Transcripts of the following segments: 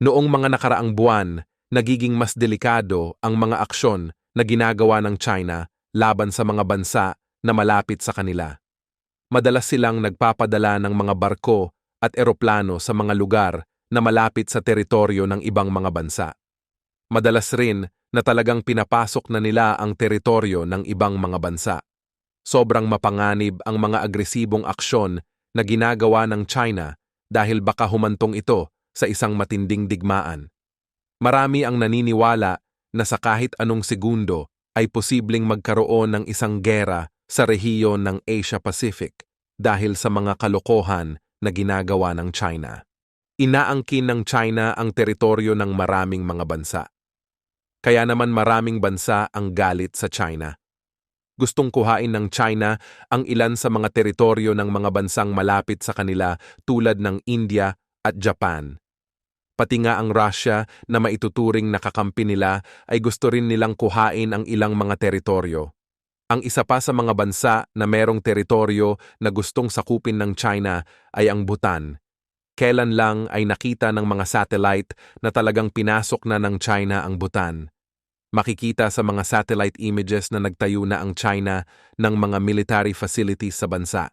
Noong mga nakaraang buwan, nagiging mas delikado ang mga aksyon na ginagawa ng China laban sa mga bansa na malapit sa kanila. Madalas silang nagpapadala ng mga barko at eroplano sa mga lugar na malapit sa teritoryo ng ibang mga bansa. Madalas rin na talagang pinapasok na nila ang teritoryo ng ibang mga bansa. Sobrang mapanganib ang mga agresibong aksyon na ginagawa ng China dahil baka humantong ito sa isang matinding digmaan. Marami ang naniniwala na sa kahit anong segundo ay posibleng magkaroon ng isang gera sa rehiyon ng Asia-Pacific dahil sa mga kalokohan na ginagawa ng China. Inaangkin ng China ang teritoryo ng maraming mga bansa. Kaya naman maraming bansa ang galit sa China. Gustong kuhain ng China ang ilan sa mga teritoryo ng mga bansang malapit sa kanila tulad ng India at Japan. Pati nga ang Russia na maituturing nakakampi nila ay gusto rin nilang kuhain ang ilang mga teritoryo. Ang isa pa sa mga bansa na merong teritoryo na gustong sakupin ng China ay ang Bhutan. Kailan lang ay nakita ng mga satellite na talagang pinasok na ng China ang Bhutan. Makikita sa mga satellite images na nagtayo na ang China ng mga military facilities sa bansa.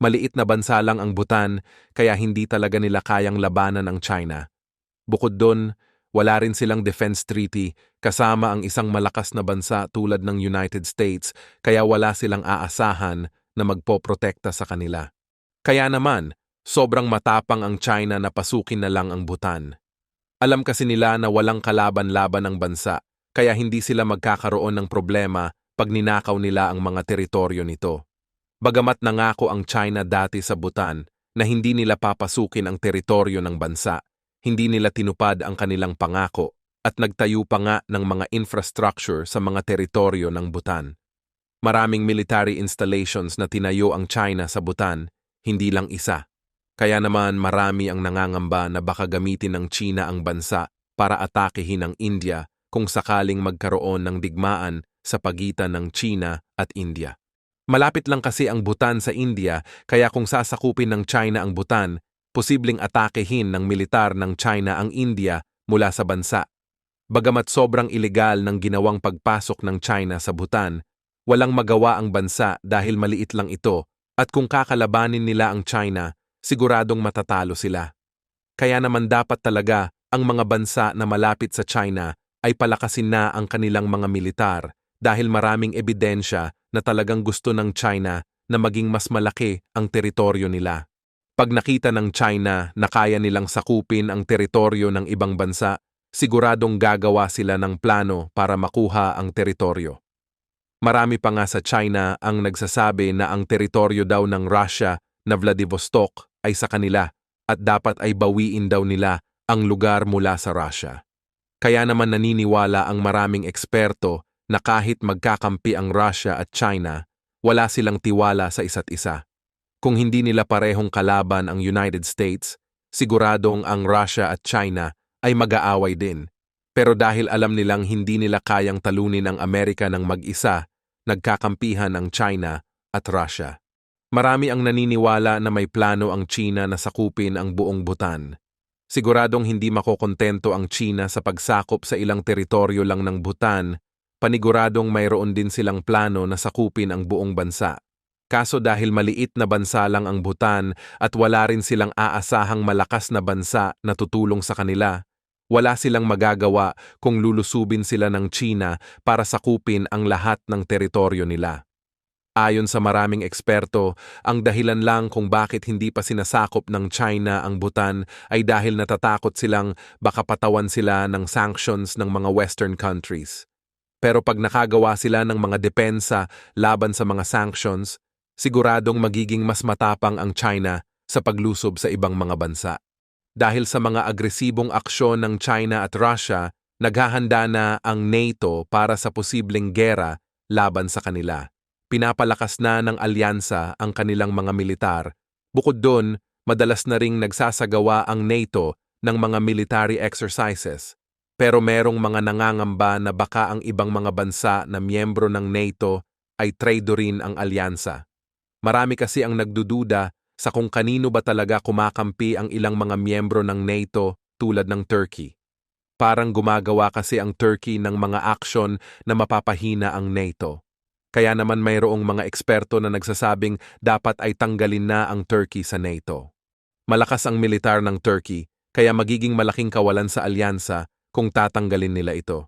Maliit na bansa lang ang Bhutan kaya hindi talaga nila kayang labanan ang China. Bukod doon, wala rin silang defense treaty kasama ang isang malakas na bansa tulad ng United States kaya wala silang aasahan na magpoprotekta sa kanila. Kaya naman, sobrang matapang ang China na pasukin na lang ang Bhutan. Alam kasi nila na walang kalaban-laban ang bansa kaya hindi sila magkakaroon ng problema pag ninakaw nila ang mga teritoryo nito. Bagamat nangako ang China dati sa Bhutan na hindi nila papasukin ang teritoryo ng bansa, hindi nila tinupad ang kanilang pangako at nagtayo pa nga ng mga infrastructure sa mga teritoryo ng Bhutan. Maraming military installations na tinayo ang China sa Bhutan, hindi lang isa. Kaya naman marami ang nangangamba na baka gamitin ng China ang bansa para atakehin ang India kung sakaling magkaroon ng digmaan sa pagitan ng China at India. Malapit lang kasi ang Bhutan sa India kaya kung sasakupin ng China ang Bhutan, posibleng atakehin ng militar ng China ang India mula sa bansa. Bagamat sobrang ilegal ng ginawang pagpasok ng China sa Bhutan, walang magawa ang bansa dahil maliit lang ito at kung kakalabanin nila ang China, siguradong matatalo sila. Kaya naman dapat talaga ang mga bansa na malapit sa China ay palakasin na ang kanilang mga militar dahil maraming ebidensya na talagang gusto ng China na maging mas malaki ang teritoryo nila. Pag nakita ng China na kaya nilang sakupin ang teritoryo ng ibang bansa, siguradong gagawa sila ng plano para makuha ang teritoryo. Marami pa nga sa China ang nagsasabi na ang teritoryo daw ng Russia na Vladivostok ay sa kanila at dapat ay bawiin daw nila ang lugar mula sa Russia. Kaya naman naniniwala ang maraming eksperto na kahit magkakampi ang Russia at China, wala silang tiwala sa isa't isa. Kung hindi nila parehong kalaban ang United States, siguradong ang Russia at China ay mag-aaway din. Pero dahil alam nilang hindi nila kayang talunin ang Amerika ng mag-isa, nagkakampihan ang China at Russia. Marami ang naniniwala na may plano ang China na sakupin ang buong Bhutan. Siguradong hindi makokontento ang China sa pagsakop sa ilang teritoryo lang ng Bhutan, paniguradong mayroon din silang plano na sakupin ang buong bansa. Kaso dahil maliit na bansa lang ang Bhutan at wala rin silang aasahang malakas na bansa na tutulong sa kanila, wala silang magagawa kung lulusubin sila ng China para sakupin ang lahat ng teritoryo nila. Ayon sa maraming eksperto, ang dahilan lang kung bakit hindi pa sinasakop ng China ang Bhutan ay dahil natatakot silang baka patawan sila ng sanctions ng mga Western countries. Pero pag nakagawa sila ng mga depensa laban sa mga sanctions, siguradong magiging mas matapang ang China sa paglusob sa ibang mga bansa. Dahil sa mga agresibong aksyon ng China at Russia, naghahanda na ang NATO para sa posibleng gera laban sa kanila pinapalakas na ng alyansa ang kanilang mga militar. Bukod doon, madalas na ring nagsasagawa ang NATO ng mga military exercises. Pero merong mga nangangamba na baka ang ibang mga bansa na miyembro ng NATO ay traidorin ang alyansa. Marami kasi ang nagdududa sa kung kanino ba talaga kumakampi ang ilang mga miyembro ng NATO tulad ng Turkey. Parang gumagawa kasi ang Turkey ng mga aksyon na mapapahina ang NATO. Kaya naman mayroong mga eksperto na nagsasabing dapat ay tanggalin na ang Turkey sa NATO. Malakas ang militar ng Turkey, kaya magiging malaking kawalan sa alyansa kung tatanggalin nila ito.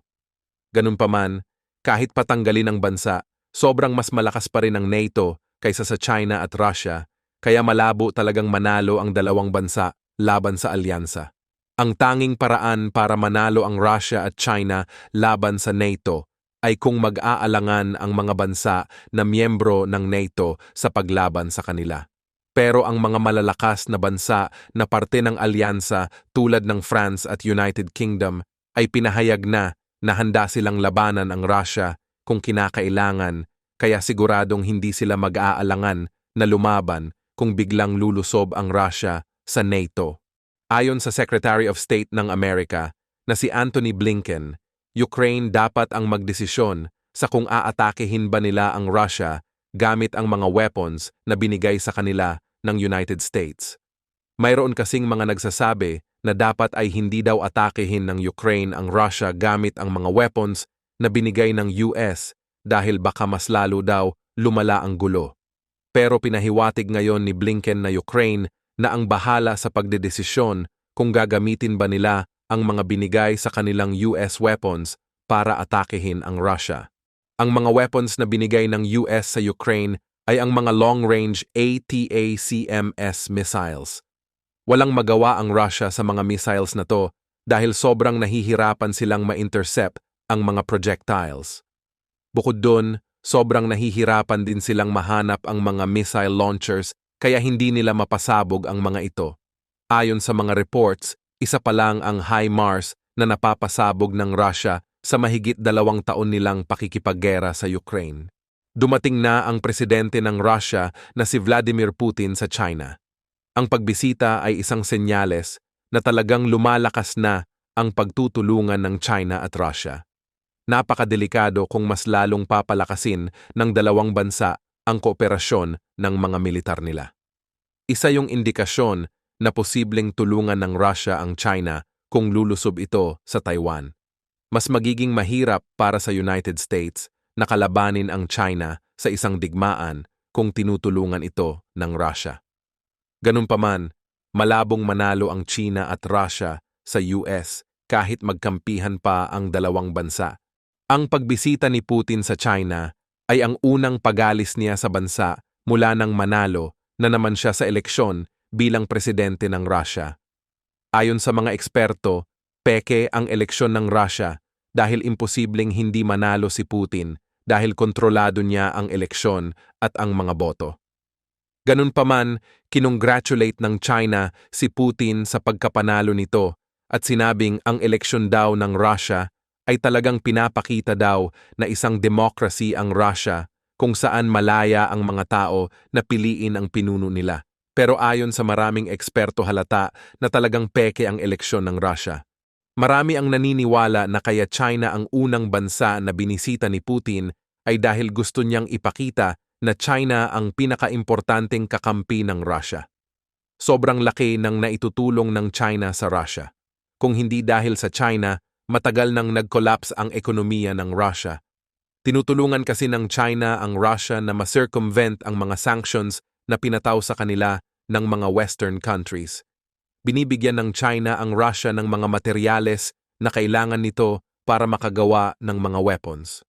Ganun pa man, kahit patanggalin ang bansa, sobrang mas malakas pa rin ang NATO kaysa sa China at Russia, kaya malabo talagang manalo ang dalawang bansa laban sa alyansa. Ang tanging paraan para manalo ang Russia at China laban sa NATO ay kung mag-aalangan ang mga bansa na miyembro ng NATO sa paglaban sa kanila. Pero ang mga malalakas na bansa na parte ng alyansa tulad ng France at United Kingdom ay pinahayag na na handa silang labanan ang Russia kung kinakailangan kaya siguradong hindi sila mag-aalangan na lumaban kung biglang lulusob ang Russia sa NATO. Ayon sa Secretary of State ng Amerika na si Anthony Blinken, Ukraine dapat ang magdesisyon sa kung aatakehin ba nila ang Russia gamit ang mga weapons na binigay sa kanila ng United States. Mayroon kasing mga nagsasabi na dapat ay hindi daw atakehin ng Ukraine ang Russia gamit ang mga weapons na binigay ng US dahil baka mas lalo daw lumala ang gulo. Pero pinahiwatig ngayon ni Blinken na Ukraine na ang bahala sa pagdedesisyon kung gagamitin ba nila ang mga binigay sa kanilang US weapons para atakehin ang Russia. Ang mga weapons na binigay ng US sa Ukraine ay ang mga long-range ATACMS missiles. Walang magawa ang Russia sa mga missiles na to dahil sobrang nahihirapan silang ma-intercept ang mga projectiles. Bukod doon, sobrang nahihirapan din silang mahanap ang mga missile launchers kaya hindi nila mapasabog ang mga ito. Ayon sa mga reports, isa pa lang ang HIMARS na napapasabog ng Russia sa mahigit dalawang taon nilang pakikipaggera sa Ukraine. Dumating na ang presidente ng Russia na si Vladimir Putin sa China. Ang pagbisita ay isang senyales na talagang lumalakas na ang pagtutulungan ng China at Russia. Napakadelikado kung mas lalong papalakasin ng dalawang bansa ang kooperasyon ng mga militar nila. Isa yung indikasyon na posibleng tulungan ng Russia ang China kung lulusob ito sa Taiwan. Mas magiging mahirap para sa United States na kalabanin ang China sa isang digmaan kung tinutulungan ito ng Russia. Ganun pa man, malabong manalo ang China at Russia sa US kahit magkampihan pa ang dalawang bansa. Ang pagbisita ni Putin sa China ay ang unang pagalis niya sa bansa mula nang manalo na naman siya sa eleksyon bilang presidente ng Russia. Ayon sa mga eksperto, peke ang eleksyon ng Russia dahil imposibleng hindi manalo si Putin dahil kontrolado niya ang eleksyon at ang mga boto. Ganun pa man, kinongratulate ng China si Putin sa pagkapanalo nito at sinabing ang eleksyon daw ng Russia ay talagang pinapakita daw na isang democracy ang Russia kung saan malaya ang mga tao na piliin ang pinuno nila. Pero ayon sa maraming eksperto halata na talagang peke ang eleksyon ng Russia. Marami ang naniniwala na kaya China ang unang bansa na binisita ni Putin ay dahil gusto niyang ipakita na China ang pinakaimportanteng kakampi ng Russia. Sobrang laki ng naitutulong ng China sa Russia. Kung hindi dahil sa China, matagal nang nag-collapse ang ekonomiya ng Russia. Tinutulungan kasi ng China ang Russia na ma-circumvent ang mga sanctions na pinataw sa kanila ng mga Western countries binibigyan ng China ang Russia ng mga materyales na kailangan nito para makagawa ng mga weapons.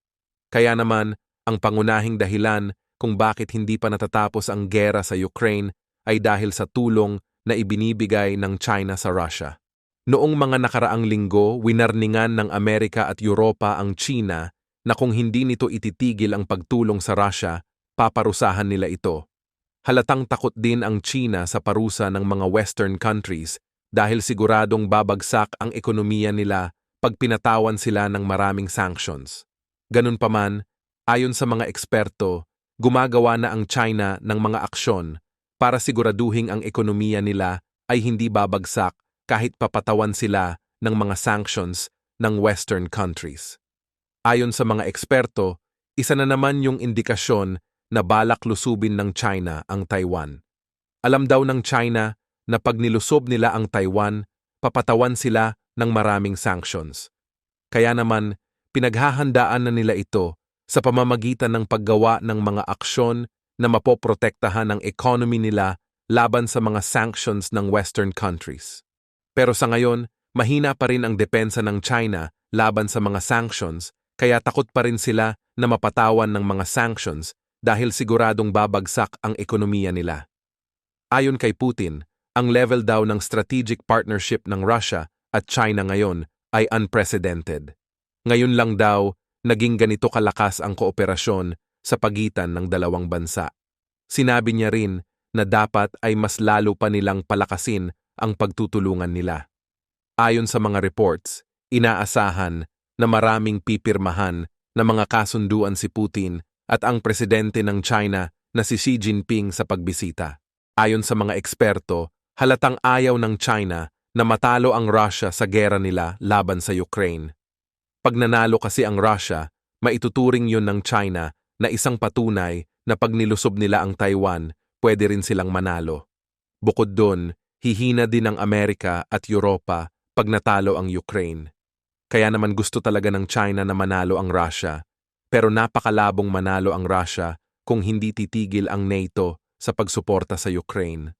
Kaya naman, ang pangunahing dahilan kung bakit hindi pa natatapos ang gera sa Ukraine ay dahil sa tulong na ibinibigay ng China sa Russia. Noong mga nakaraang linggo, winarningan ng Amerika at Europa ang China na kung hindi nito ititigil ang pagtulong sa Russia, paparusahan nila ito. Halatang takot din ang China sa parusa ng mga Western countries dahil siguradong babagsak ang ekonomiya nila pag pinatawan sila ng maraming sanctions. Ganun pa man, ayon sa mga eksperto, gumagawa na ang China ng mga aksyon para siguraduhing ang ekonomiya nila ay hindi babagsak kahit papatawan sila ng mga sanctions ng Western countries. Ayon sa mga eksperto, isa na naman yung indikasyon na balak lusubin ng China ang Taiwan. Alam daw ng China na pag nilusob nila ang Taiwan, papatawan sila ng maraming sanctions. Kaya naman, pinaghahandaan na nila ito sa pamamagitan ng paggawa ng mga aksyon na mapoprotektahan ang economy nila laban sa mga sanctions ng Western countries. Pero sa ngayon, mahina pa rin ang depensa ng China laban sa mga sanctions kaya takot pa rin sila na mapatawan ng mga sanctions dahil siguradong babagsak ang ekonomiya nila. Ayon kay Putin, ang level daw ng strategic partnership ng Russia at China ngayon ay unprecedented. Ngayon lang daw, naging ganito kalakas ang kooperasyon sa pagitan ng dalawang bansa. Sinabi niya rin na dapat ay mas lalo pa nilang palakasin ang pagtutulungan nila. Ayon sa mga reports, inaasahan na maraming pipirmahan na mga kasunduan si Putin at ang presidente ng China na si Xi Jinping sa pagbisita. Ayon sa mga eksperto, halatang ayaw ng China na matalo ang Russia sa gera nila laban sa Ukraine. Pag nanalo kasi ang Russia, maituturing yun ng China na isang patunay na pag nilusob nila ang Taiwan, pwede rin silang manalo. Bukod doon, hihina din ang Amerika at Europa pag natalo ang Ukraine. Kaya naman gusto talaga ng China na manalo ang Russia, pero napakalabong manalo ang Russia kung hindi titigil ang NATO sa pagsuporta sa Ukraine.